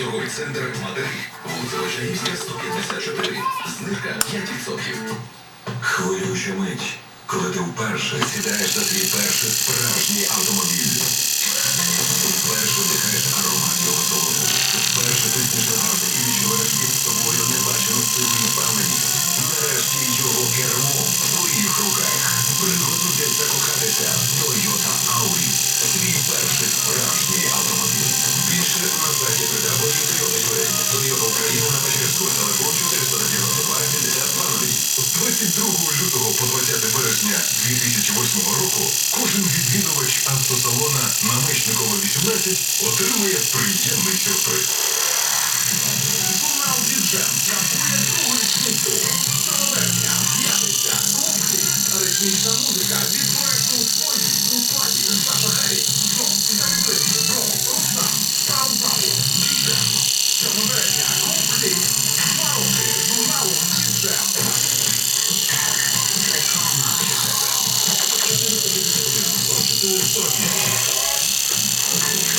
Торговий центр Матері. Вулиця Вишнівська, 154. Знижка 5%. Хвилююча мить, коли ти вперше сідаєш за твій перший справжній автомобіль. 22 лютого по 20 березня 2008 року кожен відвідувач автосалона на Мечникова 18 отримує приємний сюрприз. Журнал «Діджем» святкує другу річницю. Самоверня, п'ятниця, клубки, ритмічна музика від Thank you.